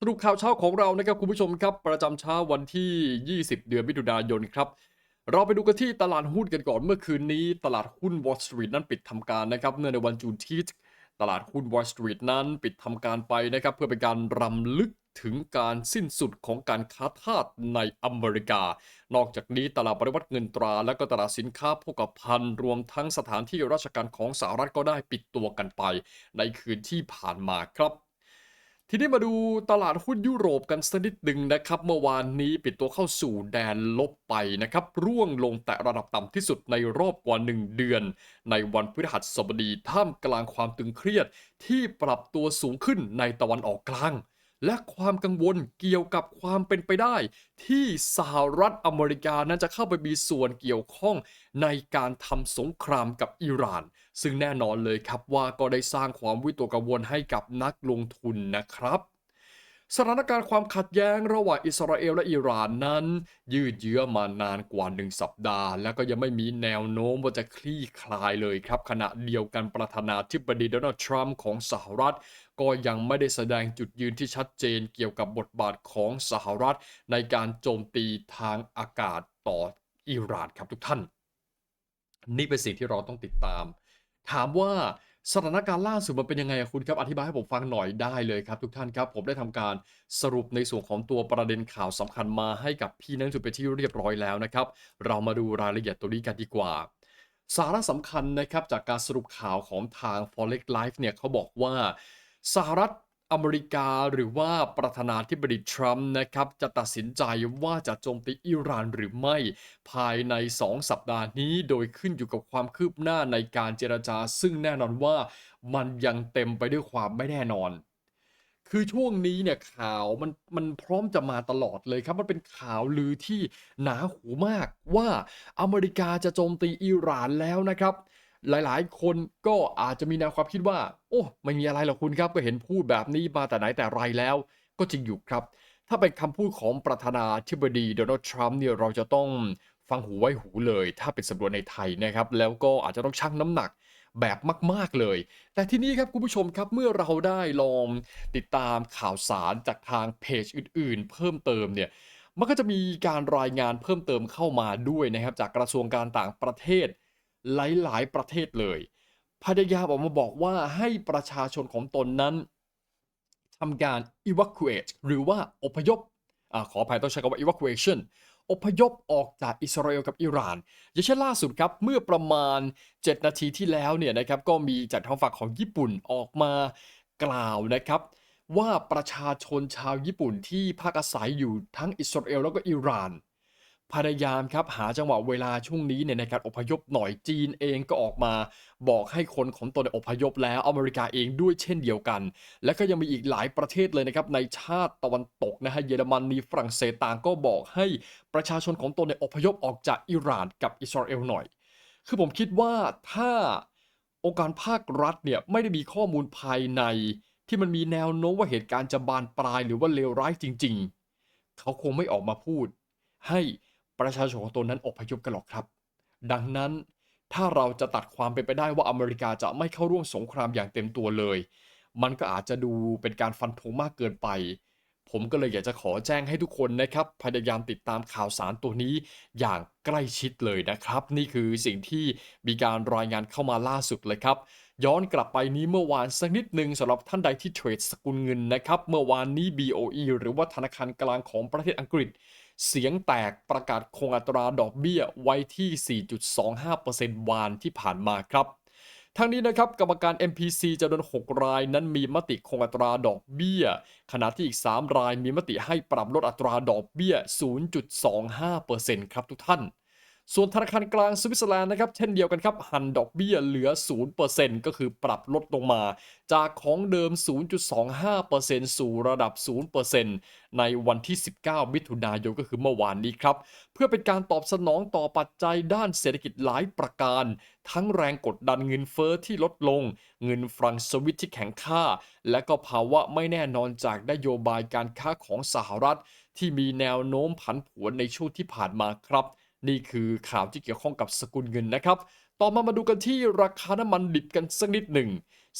สรุปข่าวเช้าของเรานะครับคุณผู้ชมครับ ประจำเช้าวันที่ 20 เดือนมิถุนายนครับ เราไปดูกันที่ตลาดหุ้นกันก่อนเมื่อคืนนี้ ตลาดหุ้น Wall Street นั้นปิดทำการนะครับเนื่องในวันจูนทีตลาดหุ้น Wall Street นั้นปิดทำการไปนะครับ เพื่อเป็นการรำลึกถึงการสิ้นสุดของการค้าทาสในอเมริกา นอกจากนี้ตลาดบริวัติเงินตรา และก็ตลาดสินค้าโภคภัณฑ์ รวมทั้งสถานที่ราชการของสหรัฐก็ได้ปิดตัวกันไป ในคืนที่ผ่านมาครับ ทีนี้มาดูตลาดหุ้นยุโรปกันสักนิดหนึ่งนะครับ เมื่อวานนี้ปิดตัวเข้าสู่แดนลบไปนะครับ ร่วงลงแต่ระดับต่ำที่สุดในรอบกว่า 1 เดือน ในวันพฤหัสบดีท่ามกลางความตึงเครียดที่ปรับตัวสูงขึ้นในตะวันออกกลาง และความกังวลเกี่ยวกับความเป็นไปได้ ที่สหรัฐอเมริกานั้นจะเข้าไปมีส่วนเกี่ยวข้องในการทำสงครามกับอิหร่าน ซึ่งแน่นอนเลยครับว่าก็ได้สร้างความวิตกกังวลให้กับนักลงทุนนะครับ สถานการณ์ความขัดแย้งระหว่างอิสราเอลและอิหร่านนั้น ยืดเยื้อมานานกว่าหนึ่งสัปดาห์ และก็ยังไม่มีแนวโน้มว่าจะคลี่คลายเลยครับ ขณะเดียวกันประธานาธิบดีโดนัลด์ทรัมป์ของสหรัฐ ก็ยังไม่ได้แสดงจุดยืนที่ชัดเจนเกี่ยวกับบทบาทของสหรัฐ ในการโจมตีทางอากาศต่ออิหร่านครับทุกท่าน นี่เป็นสิ่งที่เราต้องติดตาม ถามว่า สถานการณ์ล่าสุดมันเป็นยังไงคุณครับ อธิบายให้ผมฟังหน่อยได้เลยครับ ทุกท่านครับ ผมได้ทำการสรุปในส่วนของตัวประเด็นข่าวสำคัญมาให้กับพี่นักลงทุนเป็นที่เรียบร้อยแล้วนะครับ เรามาดูรายละเอียดตัวนี้กันดีกว่า สาระสำคัญนะครับจากการสรุปข่าวของทาง Forex Live เนี่ยเขาบอกว่าสหรัฐ อเมริกาหรือว่าประธานาธิบดีทรัมป์นะครับ จะตัดสินใจว่าจะโจมตีอิหร่านหรือไม่ ภายใน 2 สัปดาห์นี้ โดยขึ้นอยู่กับความคืบหน้าในการเจรจา ซึ่งแน่นอนว่ามันยังเต็มไปด้วยความไม่แน่นอน คือช่วงนี้เนี่ยข่าวมันมันพร้อมจะมาตลอดเลยครับ มันเป็นข่าวลือที่หนาหูมากว่าอเมริกาจะโจมตีอิหร่านแล้วนะครับ หลายๆ คนก็อาจจะมีแนวความคิดว่า โอ้ไม่มีอะไรหรอกคุณครับก็เห็นพูดแบบนี้มาแต่ไหนแต่ไรแล้ว ก็จริงอยู่ครับ ถ้าเป็นคำพูดของประธานาธิบดีโดนัลด์ทรัมป์เนี่ยเราจะต้องฟังหูไว้หูเลย ถ้าเป็นสำรวจในไทยนะครับ แล้วก็อาจจะต้องชั่งน้ำหนักแบบมาก ๆ เลย แต่ที่นี้ครับคุณผู้ชมครับเมื่อเราได้ลองติดตามข่าวสารจากทางเพจอื่น ๆ เพิ่มเติมเนี่ยมันก็จะมีการรายงานเพิ่มเติมเข้ามาด้วยนะครับ จากกระทรวงการต่างประเทศ หลาย ๆ ประเทศเลย พยายามออกมาบอกว่าให้ประชาชนของตนนั้นทำการ evacuate หรือว่าอพยพอขออภัยต้องใช้คำว่า evacuation อพยพออกจากอิสราเอลกับอิหร่านอย่างเช่นล่าสุดครับ เมื่อประมาณ 7 นาทีที่แล้วเนี่ยนะครับก็มีจากทางฝั่งของญี่ปุ่นออกมากล่าวนะครับ ว่าประชาชนชาวญี่ปุ่นที่พักอาศัยอยู่ทั้งอิสราเอลแล้วก็อิหร่าน พยายามครับหาจังหวะเวลาช่วงนี้เนี่ยในการอพยพหน่อยจีนเองก็ออกมาบอกให้คนของตนอพยพแล้วอเมริกาเองด้วยเช่นเดียวกัน และก็ยังมีอีกหลายประเทศเลยนะครับในชาติตะวันตกนะฮะเยอรมนนีฝรั่งเศสต่างก็บอกให้ประชาชนของตนเนี่ยอพยพออกจากอิหร่านกับอิสราเอลหน่อย คือผมคิดว่าถ้าองค์การภาครัฐเนี่ยไม่ได้มีข้อมูลภายใน ที่มันมีแนวโน้มว่าเหตุการณ์จะบานปลายหรือว่าเลวร้ายจริง ๆ เขาคงไม่ออกมาพูด ให้ ประชาชนของตนนั้นอพยพกันหรอกครับ ดังนั้นถ้าเราจะตัดความเป็นไปได้ว่าอเมริกาจะไม่เข้าร่วมสงครามอย่างเต็มตัวเลย มันก็อาจจะดูเป็นการฟันธงมากเกินไป ผมก็เลยอยากจะขอแจ้งให้ทุกคนนะครับ พยายามติดตามข่าวสารตัวนี้อย่างใกล้ชิดเลยนะครับ นี่คือสิ่งที่มีการรายงานเข้ามาล่าสุดเลยครับ ย้อนกลับไปนี้เมื่อวานสักนิดหนึ่งสำหรับท่านใดที่เทรดสกุลเงินนะครับ เมื่อวานนี้ BOE หรือว่าธนาคารกลางของประเทศอังกฤษ เสียงแตกประกาศคงอัตราดอกเบี้ยไว้ที่ 4.25%วานที่ผ่านมาครับทั้งนี้นะครับกรรมการ MPC จำนวน 6 รายนั้นมีมติคงอัตราดอกเบี้ย ขณะที่อีก 3 รายมีมติให้ปรับลดอัตราดอกเบี้ย 0.25%ครับทุกท่าน ส่วนธนาคารกลางสวิตเซอร์แลนด์นะครับเช่นเดียวกันครับหันดอกเบี้ยเหลือ 0%ก็คือปรับลดลงมา จากของเดิม 0.25%สู่ระดับ 0%ในวันที่ 19 มิถุนายนก็คือเมื่อวานนี้ครับ เพื่อเป็นการตอบสนองต่อปัจจัยด้านเศรษฐกิจหลายประการ ทั้งแรงกดดันเงินเฟอ้อที่ลดลง เงินฟรังสวิตที่แข็งค่า และก็ภาวะไม่แน่นอนจากนโยบายการค้าของสหรัฐ ที่มีแนวโน้มผันผวนในช่วงที่ผ่านมาครับ นี่คือข่าวที่เกี่ยวข้องกับสกุลเงินนะครับ ต่อมามาดูกันที่ราคาน้ำมันดิบกันสักนิดหนึ่ง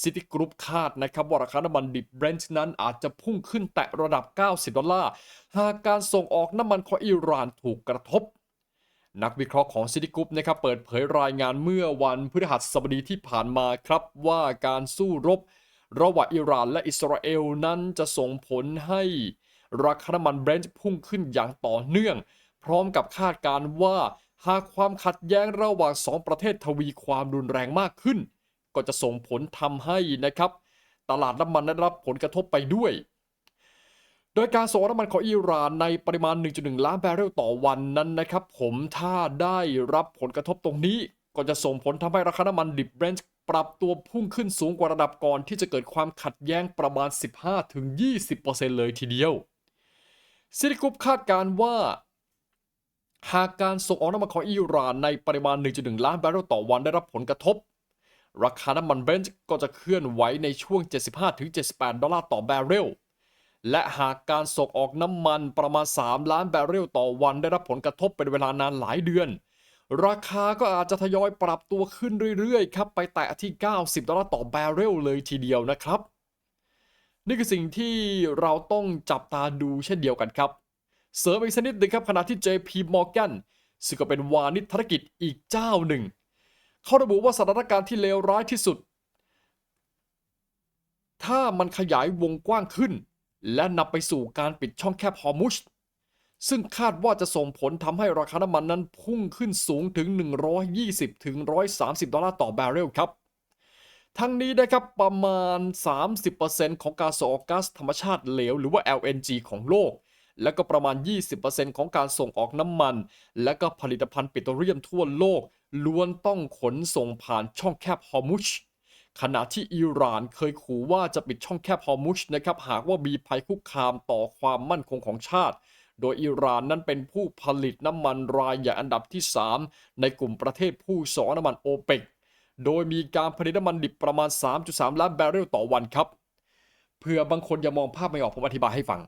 ซิตี้กรุ๊ปคาดนะครับว่าราคาน้ำมันดิบเบรนท์นั้นอาจจะพุ่งขึ้นแตะระดับ 90 ดอลลาร์หากการส่งออกน้ำมันของอิหร่านถูกกระทบ นักวิเคราะห์ของซิตี้กรุ๊ปนะครับเปิดเผยรายงานเมื่อวันพฤหัสบดีที่ผ่านมาครับว่าการสู้รบ ระหว่างอิหร่านและอิสราเอลนั้นจะส่งผลให้ราคาน้ำมันเบรนท์พุ่งขึ้นอย่างต่อเนื่อง ร้อมกับคาดการณ์ว่า หากความขัดแย้งระหว่างสองประเทศทวีความรุนแรงมากขึ้น ก็จะส่งผลทำให้นะครับ ตลาดน้ำมันได้รับผลกระทบไปด้วยโดยการส่งน้ำมันของอิหร่านในปริมาณ 1.1 ล้านบาร์เรลต่อวันนั้นนะครับ ผมถ้าได้รับผลกระทบตรงนี้ ก็จะส่งผลทำให้ราคาน้ำมันดิบเบรนท์ปรับตัวพุ่งขึ้นสูงกว่าระดับก่อนที่จะเกิดความขัดแย้งประมาณ 15-20%เลยทีเดียวซิติกุปคาดการณ์ว่า หากการส่งออกน้ำมันของอิหร่านในปริมาณ 1.1 ล้านบาร์เรลต่อวันได้รับผลกระทบ ราคาน้ำมันเบรนท์ก็จะเคลื่อนไหวในช่วง 75-78 ดอลลาร์ต่อบาร์เรล และหากการส่งออกน้ำมันประมาณ 3 ล้านบาร์เรลต่อวันได้รับผลกระทบเป็นเวลานานหลายเดือน ราคาก็อาจจะทยอยปรับตัวขึ้นเรื่อยๆ ครับไปแตะที่ 90 ดอลลาร์ต่อบาร์เรลเลยทีเดียวนะครับ นี่คือสิ่งที่เราต้องจับตาดูเช่นเดียวกันครับ เสริมอีกสักนิดหนึงครับขณะที่ JP Morgan ซึ่งก็เป็นวานิชธุรกิจอีกเจ้าหนึ่ง เขาระบุว่าสถานการณ์ที่เลวร้ายที่สุด ถ้ามันขยายวงกว้างขึ้น และนำไปสู่การปิดช่องแคบฮอร์มุชซึ่งคาดว่าจะส่งผลทำให้ราคาน้ำมันนั้นพุ่งขึ้นสูงถึง 120ถึง130 ดอลลาร์ต่อบาร์เรลครับ ทั้งนี้นะครับประมาณ 30%ของการส่งออกก๊าซธรรมชาติเหลว หรือว่า LNG ของโลก และก็ประมาณ 20%ของการส่งออกน้ำมัน และก็ผลิตภัณฑ์ปิโตรเลียมทั่วโลก ล้วนต้องขนส่งผ่านช่องแคบฮอร์มุชขณะที่อิหร่านเคยขู่ว่าจะปิดช่องแคบฮอร์มุชนะครับหากว่ามีภัยคุกคามต่อความมั่นคงของชาติ โดยอิหร่านนั้นเป็นผู้ผลิตน้ำมันรายใหญ่อันดับที่ 3 ในกลุ่มประเทศผู้ส่งออกน้ำมันโอเปกโดยมีการผลิตน้ำมันดิบประมาณ 3.3 ล้านบาร์เรลต่อวันครับ เผื่อบางคนยังมองภาพไม่ออกผมอธิบายให้ฟัง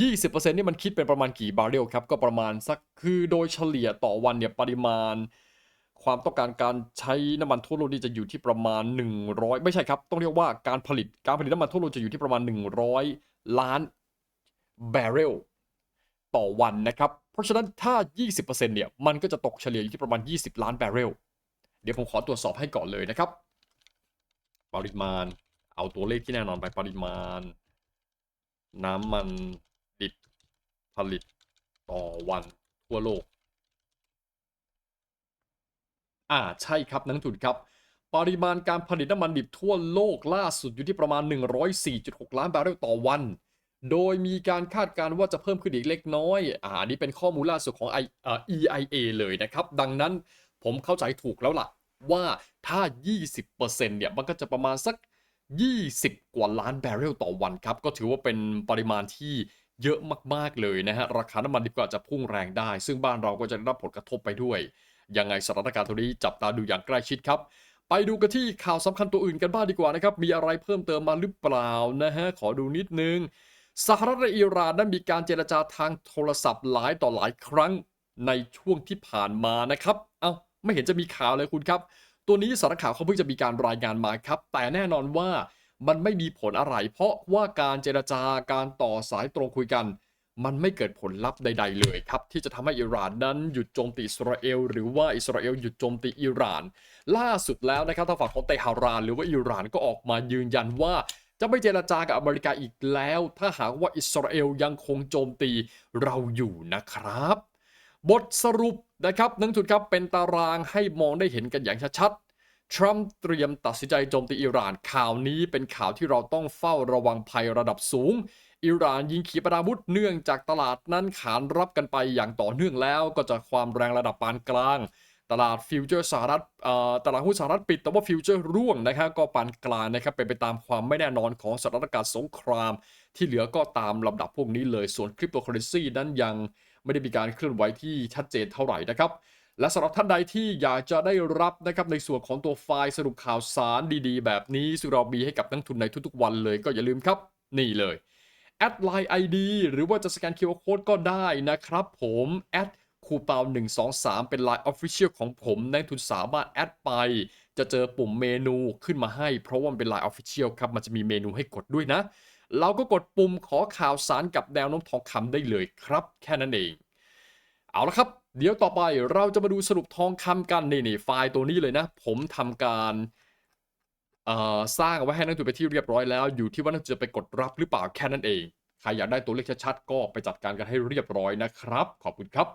20%นี่มันคิดเป็นประมาณกี่บาร์เรลครับ ก็ประมาณสักคือโดยเฉลี่ยต่อวันเนี่ยปริมาณ ความต้องการการใช้น้ำมันทั่วโลกนี่จะอยู่ที่ประมาณ 100 ไม่ใช่ครับ ต้องเรียกว่าการผลิตการผลิตน้ำมันทั่วโลกจะอยู่ที่ประมาณ 100 ล้านบาร์เรลต่อวันนะครับ เพราะฉะนั้นถ้า 20%เนี่ยมันก็จะตกเฉลี่ยอยู่ที่ประมาณ 20 ล้านบาร์เรลเดี๋ยวผมขอตรวจสอบให้ก่อนเลยนะครับ ปริมาณ เอาตัวเลขที่แน่นอนไปปริมาณ น้ำมัน ดิบผลิตต่อวันทั่วโลก อ่าใช่ครับนักทุนครับ ปริมาณการผลิตน้ำมันดิบทั่วโลกล่าสุดอยู่ที่ประมาณ 104.6 ล้านบาร์เรลต่อวัน โดยมีการคาดการณ์ว่าจะเพิ่มขึ้นอีกเล็กน้อย อ่านนี้เป็นข้อมูลล่าสุดของ I เอ่อ EIA เลยนะครับ ดังนั้นผมเข้าใจถูกแล้วล่ะ ว่าถ้า 20%เนี่ย มันก็จะประมาณสัก 20 กว่าล้านบาร์เรลต่อวันครับ ก็ถือว่าเป็นปริมาณที่ เยอะมากๆเลยนะฮะราคาน้ำมันดิบก็อาจจะพุ่งแรงได้ ซึ่งบ้านเราก็จะได้รับผลกระทบไปด้วย ยังไงสถานการณ์ตรงนี้จับตาดูอย่างใกล้ชิดครับ ไปดูกันที่ข่าวสำคัญตัวอื่นกันบ้างดีกว่านะครับ มีอะไรเพิ่มเติมมาหรือเปล่านะฮะขอดูนิดนึงสหรัฐและอิหร่านนั้นมีการเจรจาทางโทรศัพท์หลายต่อหลายครั้งในช่วงที่ผ่านมานะครับ เอ้าไม่เห็นจะมีข่าวเลยคุณครับ ตัวนี้สารข่าวเขาเพิ่งจะมีการรายงานมาครับ แต่แน่นอนว่า มันไม่มีผลอะไร เพราะว่าการเจรจาการต่อสายตรงคุยกัน มันไม่เกิดผลลัพธ์ใด ๆ เลยครับ ที่จะทำให้อิหร่านนั้นหยุดโจมตีอิสราเอล หรือว่าอิสราเอลหยุดโจมตีอิหร่าน ล่าสุดแล้วนะครับทางฝั่งของเตหะราน หรือว่าอิหร่านก็ออกมายืนยันว่าจะไม่เจรจากับอเมริกาอีกแล้ว ถ้าหากว่าอิสราเอลยังคงโจมตีเราอยู่นะครับ บทสรุปนะครับนักลงทุนครับเป็นตารางให้มองได้เห็นกันอย่างชัดๆ ทรัมป์เตรียมตัดสินใจโจมตีอิหร่านข่าวนี้เป็นข่าวที่เราต้องเฝ้าระวังภัยระดับสูง อิหร่านยิงขีปนาวุธเนื่องจากตลาดนั้นขานรับกันไปอย่างต่อเนื่องแล้ว ก็จะความแรงระดับปานกลาง ตลาดฟิวเจอร์สหรัฐตลาดหุ้นสหรัฐปิด แต่ว่าฟิวเจอร์ร่วงนะครับก็ปานกลางนะครับเป็นไปตามความไม่แน่นอนของสถานการณ์สงคราม ที่เหลือก็ตามลำดับพวกนี้เลยส่วนคริปโตเคอเรนซีนั้นยังไม่ได้มีการเคลื่อนไหวที่ชัดเจนเท่าไหร่นะครับ และสำหรับท่านใดที่อยากจะได้รับนะครับในส่วนของตัวไฟล์สรุปข่าวสารดีๆ แบบนี้ซึ่งเรามีให้กับนักทุนในทุกๆวันเลยก็อย่าลืมครับ นี่เลยแอดไลน์ ID หรือว่าจะสแกน QR Code ก็ได้นะครับผมแอดคูเปา123 เป็น Line Official ของผมนักทุนสามารถแอดไป จะเจอปุ่มเมนูขึ้นมาให้ เพราะว่ามันเป็น Line Official ครับ มันจะมีเมนูให้กดด้วยนะ เราก็กดปุ่มขอข่าวสารกับแนวโน้มทองคำได้เลยครับ แค่นั้นเอง เอาละครับ เดี๋ยวต่อไปเราจะมาดูสรุปทองคำกันนี่นี่ไฟล์ตัวนี้เลยนะ ผมทำการสร้างเอาไว้ให้นักทุนไปที่เรียบร้อยแล้ว อยู่ที่ว่านักทุนจะไปกดรับหรือเปล่าแค่นั้นเอง ใครอยากได้ตัวเลขชัดๆก็ไปจัดการกันให้เรียบร้อยนะครับ ขอบคุณครับ